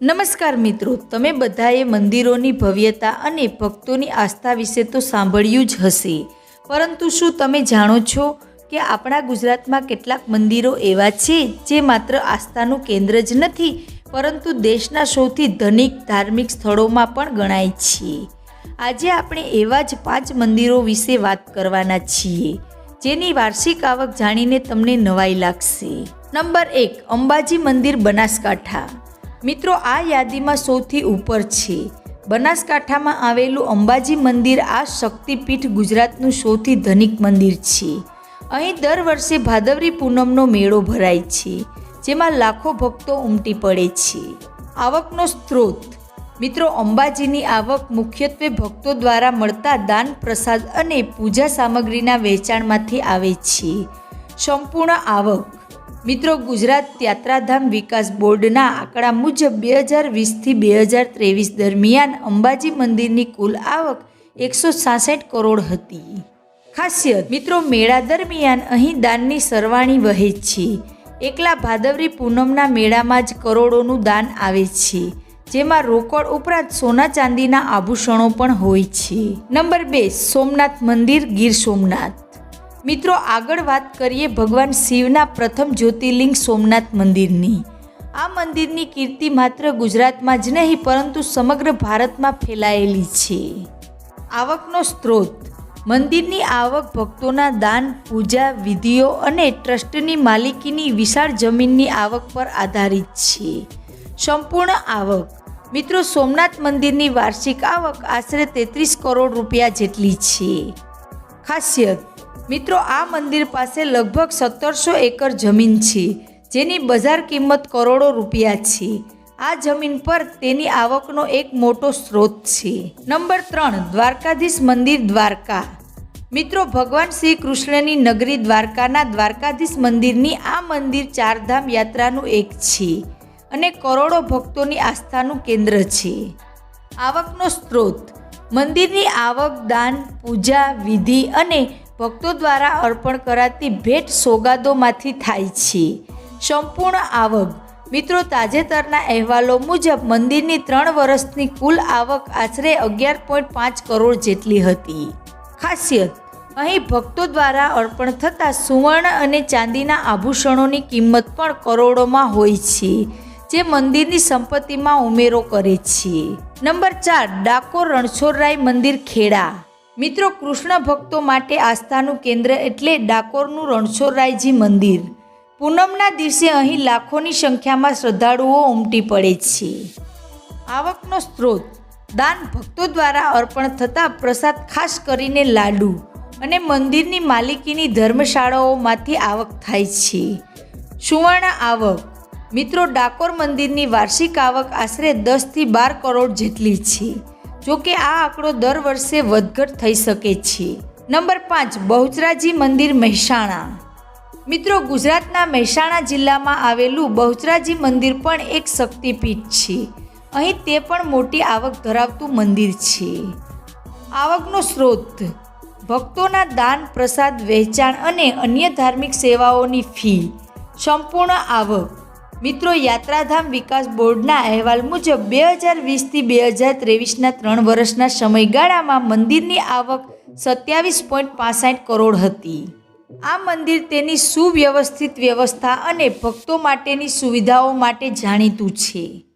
નમસ્કાર મિત્રો, તમે બધાએ મંદિરોની ભવ્યતા અને ભક્તોની આસ્થા વિશે તો સાંભળ્યું જ હશે. પરંતુ શું તમે જાણો છો કે આપણા ગુજરાતમાં કેટલાક મંદિરો એવા છે જે માત્ર આસ્થાનું કેન્દ્ર જ નથી, પરંતુ દેશના સૌથી ધનિક ધાર્મિક સ્થળોમાં પણ ગણાય છે? આજે આપણે એવા જ પાંચ મંદિરો વિશે વાત કરવાના છીએ, જેની વાર્ષિક આવક જાણીને તમને નવાઈ લાગશે. નંબર એક, અંબાજી મંદિર બનાસકાંઠા. મિત્રો, આ યાદીમાં સૌથી ઉપર છે. બનાસકાંઠામાં આવેલું અંબાજી મંદિર આ શક્તિપીઠ ગુજરાતનું સૌથી ધનિક મંદિર છે. અહીં દર વર્ષે ભાદવરી પૂનમનો મેળો ભરાય છે, જેમાં લાખો ભક્તો ઉમટી પડે છે. આવકનો સ્ત્રોત. મિત્રો, અંબાજીની આવક મુખ્યત્વે ભક્તો દ્વારા મળતા દાન, પ્રસાદ અને પૂજા સામગ્રીના વેચાણમાંથી આવે છે. સંપૂર્ણ આવક. મિત્રો, ગુજરાત યાત્રાધામ વિકાસ બોર્ડના આંકડા મુજબ બે હજાર વીસથી બે હજાર ત્રેવીસ દરમિયાન અંબાજી મંદિરની કુલ આવક એકસો સાસઠ કરોડ હતી. ખાસિયત, મિત્રો, મેળા દરમિયાન અહીં દાનની સરવાણી વહે છે. એકલા ભાદવરી પૂનમના મેળામાં જ કરોડોનું દાન આવે છે. જેમાં રોકડ ઉપરાંત સોના ચાંદીના આભૂષણો પણ હોય છે. નંબર બે, સોમનાથ મંદિર ગીર સોમનાથ. મિત્રો, આગળ વાત કરીએ ભગવાન શિવના પ્રથમ જ્યોતિર્લિંગ સોમનાથ મંદિરની. આ મંદિરની કીર્તિ માત્ર ગુજરાતમાં જ નહીં, પરંતુ સમગ્ર ભારતમાં ફેલાયેલી છે. આવકનો સ્ત્રોત. મંદિરની આવક ભક્તોના દાન, પૂજા, વિધિઓ અને ટ્રસ્ટની માલિકીની વિશાળ જમીનની આવક પર આધારિત છે. સંપૂર્ણ આવક. મિત્રો, સોમનાથ મંદિરની વાર્ષિક આવક આશરે તેત્રીસ કરોડ રૂપિયા જેટલી છે. ખાસિયત. મિત્રો, આ મંદિર પાસે લગભગ સત્તરસો એકર જમીન છે, જેની બજાર કિંમત કરોડો રૂપિયા છે. આ જમીન પર તેની આવકનો એક મોટો સ્ત્રોત છે. નંબર ત્રણ, દ્વારકાધીશ મંદિર દ્વારકા. મિત્રો, ભગવાન શ્રી કૃષ્ણની નગરી દ્વારકાના દ્વારકાધીશ મંદિરની આ મંદિર ચારધામ યાત્રાનું એક છે અને કરોડો ભક્તોની આસ્થાનું કેન્દ્ર છે. આવકનો સ્ત્રોત મંદિરની આવક, દાન, પૂજા, વિધિ અને ભક્તો દ્વારા અર્પણ કરાતી ભેટ સોગાદોમાંથી થાય છે. સંપૂર્ણ આવક. મિત્રો, તાજેતરના અહેવાલો મુજબ મંદિરની ત્રણ વર્ષની કુલ આવક આશરે અગિયાર પોઈન્ટ પાંચ કરોડ જેટલી હતી. ખાસિયત, અહીં ભક્તો દ્વારા અર્પણ થતાં સુવર્ણ અને ચાંદીના આભૂષણોની કિંમત પણ કરોડોમાં હોય છે, જે મંદિરની સંપત્તિમાં ઉમેરો કરે છે. નંબર ચાર, ડાકોર રણછોડરાય મંદિર ખેડા. મિત્રો, કૃષ્ણ ભક્તો માટે આસ્થાનું કેન્દ્ર એટલે ડાકોરનું રણછોડરાયજી મંદિર. પૂનમના દિવસે અહીં લાખોની સંખ્યામાં શ્રદ્ધાળુઓ ઉમટી પડે છે. આવકનો સ્ત્રોત. દાન ભક્તો દ્વારા અર્પણ થતા પ્રસાદ ખાસ કરીને લાડુ અને મંદિરની માલિકીની ધર્મશાળાઓમાંથી આવક થાય છે. સુવર્ણ આવક. મિત્રો, ડાકોર મંદિરની વાર્ષિક આવક આશરે દસથી બાર કરોડ જેટલી છે. જો કે આ આંકડો દર વર્ષે વધઘટ થઈ શકે છે. નંબર પાંચ, બહુચરાજી મંદિર મહેસાણા. મિત્રો, ગુજરાતના મહેસાણા જિલ્લામાં આવેલું બહુચરાજી મંદિર પણ એક શક્તિપીઠ છે. અહીં તે પણ મોટી આવક ધરાવતું મંદિર છે. આવકનો સ્ત્રોત ભક્તોના દાન, પ્રસાદ, વહેંચાણ અને અન્ય ધાર્મિક સેવાઓની ફી, સંપૂર્ણ આવક મિત્રો, યાત્રાધામ વિકાસ બોર્ડના અહેવાલ મુજબ બે હજાર વીસથી બે હજાર ત્રેવીસના ત્રણ વર્ષના સમયગાળામાં મંદિરની આવક સત્યાવીસ પોઈન્ટ પાસઠ કરોડ હતી. આ મંદિર તેની સુવ્યવસ્થિત વ્યવસ્થા અને ભક્તો માટેની સુવિધાઓ માટે જાણીતું છે.